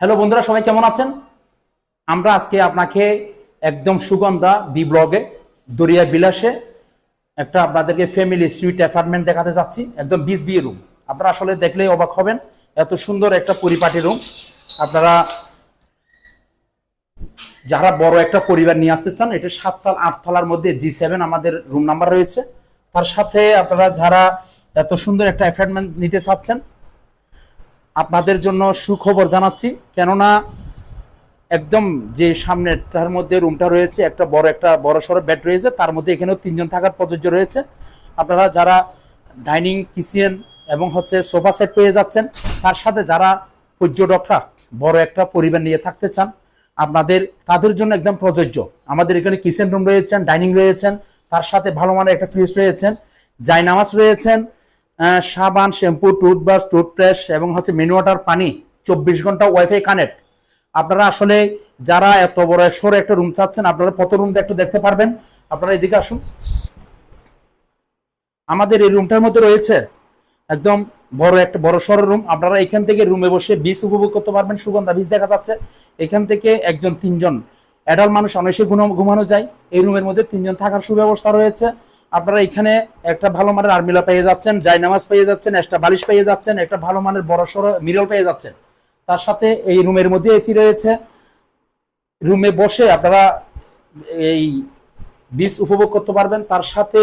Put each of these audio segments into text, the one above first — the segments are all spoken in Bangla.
হ্যালো বন্ধুরা, সবাই কেমন আছেন? আমরা আজকে আপনাকে একদম সুগন্ধা বি ব্লগে, দরিয়া বিলাসে একটা আপনাদেরকে ফ্যামিলি সুইট অ্যাপার্টমেন্ট দেখাতে যাচ্ছি, একদম বিশ বিয়ে রুম আপনারা আসলে দেখলেই অবাক হবেন, এত সুন্দর একটা পরিপাটি রুম আপনারা যারা বড় একটা পরিবার নিয়ে আসতে চান, এটা সাততল আটতলার মধ্যে জি সেভেন আমাদের রুম নাম্বার রয়েছে। তার সাথে আপনারা যারা এত সুন্দর একটা অ্যাপার্টমেন্ট নিতে চাচ্ছেন আপনাদের জন্য সুখবর জানাচ্ছি, কেননা একদম যে সামনেটার মধ্যে রুমটা রয়েছে, একটা বড় একটা বড় সড়ো বেড রয়েছে, তার মধ্যে এখানেও তিনজন থাকার প্রযোজ্য রয়েছে। আপনারা যারা ডাইনিং, কিচেন এবং হচ্ছে সোফা সেট পেয়ে যাচ্ছেন, তার সাথে যারা পর্যটকরা বড় একটা পরিবার নিয়ে থাকতে চান, আপনাদের, তাদের জন্য একদম প্রযোজ্য। আমাদের এখানে কিচেন রুম রয়েছেন, ডাইনিং রয়েছেন, তার সাথে ভালো মানের একটা ফ্রিজ রয়েছেন, জায়নামাজ রয়েছেন সাবান, শ্যাম্পু, টুথব্রাশ, টুথপেস্ট এবং হচ্ছে মিনি ওয়াটার পানি, চব্বিশ ঘণ্টা ওয়াইফাই কানেক্ট আপনারা আসলে যারা এত বড় সরে একটা রুম চাচ্ছেন, আপনারা কত রুমটা একটু দেখতে পারবেন। আপনারা এদিকে আসুন। আমাদের এই রুমটার মধ্যে রয়েছে একদম বড় একটা বড় সড়ো রুম আপনারা এখান থেকে রুমে বসে বীজ উপভোগ করতে পারবেন, সুগন্ধা বীজ দেখা যাচ্ছে। এখান থেকে একজন তিনজন অ্যাডাল্ট মানুষ অনেসে ঘুমানো যায়। এই রুমের মধ্যে তিনজন থাকার সুব্যবস্থা রয়েছে। আপনারা এখানে একটা ভালো মানের আর্মিলা পেয়ে যাচ্ছেন, জায়নামাজ পেয়ে যাচ্ছেন, একটা বালিশ পেয়ে যাচ্ছেন, একটা ভালো মানের বড় সড়ো মিরল পেয়ে যাচ্ছেন। তার সাথে এই রুমের মধ্যে এসি রয়েছে। রুমে বসে আপনারা এই বীজ উপভোগ করতে পারবেন। তার সাথে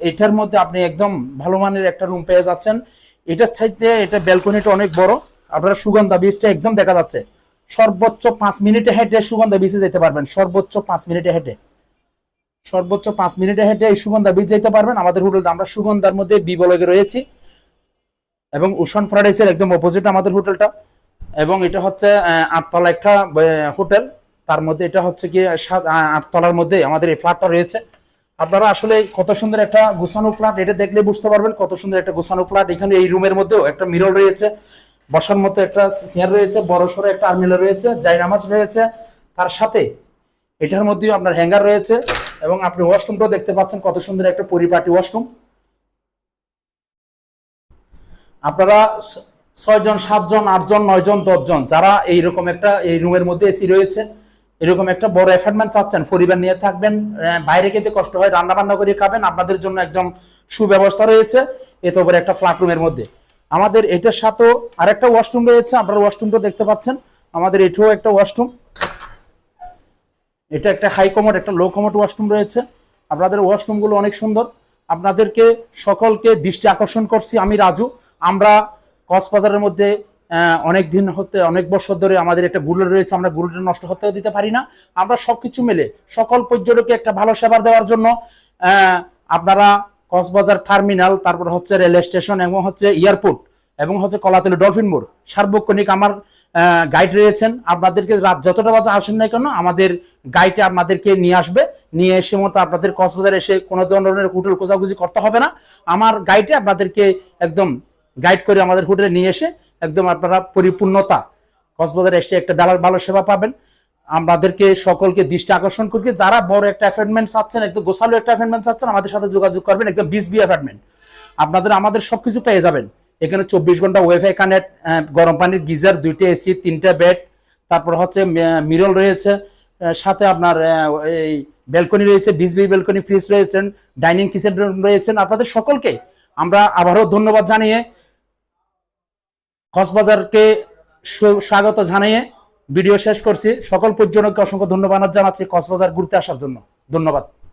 এটার মধ্যে আপনি একদম ভালো মানের একটা রুম পেয়ে যাচ্ছেন। এটার চাইতে এটা ব্যালকনিটা অনেক বড়। আপনারা সুগন্ধা বীজটা একদম দেখা যাচ্ছে। সর্বোচ্চ পাঁচ মিনিটে হেঁটে সুগন্ধা বীজে যেতে পারবেন। সর্বোচ্চ পাঁচ মিনিটে হেঁটে। সর্বোচ্চ পাঁচ মিনিটে হেঁটে এই সুগন্ধা বীজ যেতে পারবেন। আমাদের হোটেল আমরা সুগন্ধার মধ্যে বি বলগে রয়েছি। এবং উষান প্যারাডাইসের একদম অপোজিট আমাদের হোটেলটা এবং এটা হচ্ছে আটতলা একটা হোটেল তার মধ্যে এটা হচ্ছে কি আটতলার মধ্যে আমাদের এই ফ্ল্যাটটা রয়েছে। আপনারা আসলে কত সুন্দর একটা গোছানো ফ্ল্যাট এটা দেখলে বুঝতে পারবেন কত সুন্দর একটা গোছানো ফ্ল্যাট এখানে এই রুমের মধ্যেও একটা মিরর রয়েছে, বসার মতো একটা চেয়ার রয়েছে, বড় সড়ো একটা আর্মিলা রয়েছে জায়নামাজ রয়েছে। তার সাথে এটার মধ্যেও আপনার হ্যাঙ্গার রয়েছে। এবং আপনি ওয়াশরুমটাও দেখতে পাচ্ছেন কত সুন্দর একটা পরিপাটি ওয়াশরুম আপনারা ছয়জন, সাতজন, আটজন, নয়জন, দশজন, যারা এইরকম একটা এই রুমের মধ্যে এসি রয়েছে, এরকম একটা বড় অ্যাপার্টমেন্ট চাচ্ছেন, পরিবার নিয়ে থাকবেন বাইরে খেতে কষ্ট হয় রান্না বান্না করে খাবেন, আপনাদের জন্য একদম সুব্যবস্থা রয়েছে, এত বড় একটা ফ্ল্যাট রুমের মধ্যে। আমাদের এটার সাথেও আরেকটা ওয়াশরুম রয়েছে, আপনারা ওয়াশরুমটা দেখতে পাচ্ছেন, আমাদের এটাও একটা ওয়াশরুম এটা একটা হাই কমোড একটা লো কমোড ওয়াশরুম রয়েছে। আপনাদের ওয়াশরুমগুলো অনেক সুন্দর। আপনাদেরকে সকলকে দৃষ্টি আকর্ষণ করছি আমি, রাজু। আমরা কক্সবাজারের মধ্যে অনেক দিন হতে, অনেক বছর ধরে আমাদের একটা গুলো রয়েছে, আমরা গুলোটা নষ্ট হতে দিতে পারি না। আমরা সবকিছু মিলে, সকল পর্যটককে একটা ভালো সেবা দেওয়ার জন্য আপনারা কক্সবাজার টার্মিনাল, তারপর হচ্ছে রেল স্টেশন এবং হচ্ছে এয়ারপোর্ট এবং হচ্ছে কলাতলি ডলফিন মোড়। সার্বক্ষণিক আমার গাইড রয়েছেন। আপনাদেরকে রাত যতটা বাজে আসেন না কেন, আমাদের গাইডে আপনাদেরকে নিয়ে আসবে। নিয়ে এসে মতো আপনাদের কক্সবাজার এসে কোনো ধরনের হোটেল খোঁজাখুঁজি করতে হবে না। আমার গাইডে আপনাদেরকে একদম গাইড করে আমাদের হোটেলে নিয়ে এসে একদম আপনারা পরিপূর্ণতা কক্সবাজার এসে একটা ভালো ভালো সেবা পাবেন। আমাদেরকে সকলকে দৃষ্টি আকর্ষণ করি যারা বড় একটা অ্যাপার্টমেন্ট চাচ্ছেন, একদম গোছালো একটা অ্যাপার্টমেন্ট চাচ্ছেন, আমাদের সাথে যোগাযোগ করবেন, একদম বিশ বি অ্যাপার্টমেন্ট আপনাদের, আমাদের সবকিছু পেয়ে যাবেন। এখানে চব্বিশ ঘণ্টা ওয়াইফাই কানেক্ট গরম পানির গিজার, দুইটা এসি তিনটা বেড তারপর হচ্ছে মিরল রয়েছে। সাথে আপনার এই ব্যালকনি রয়েছে বিশ বি ব্যালকনি, ফ্রিজ রয়েছেন ডাইনিং কিচেন রুম রয়েছেন আপনাদের সকলকে আমরা আবারও ধন্যবাদ জানিয়ে কক্সবাজারকে স্বাগত জানিয়ে ভিডিও শেষ করছি। সকল পর্যটককে অসংখ্য ধন্যবাদ জানাচ্ছি কক্সবাজার ঘুরতে আসার জন্য। ধন্যবাদ।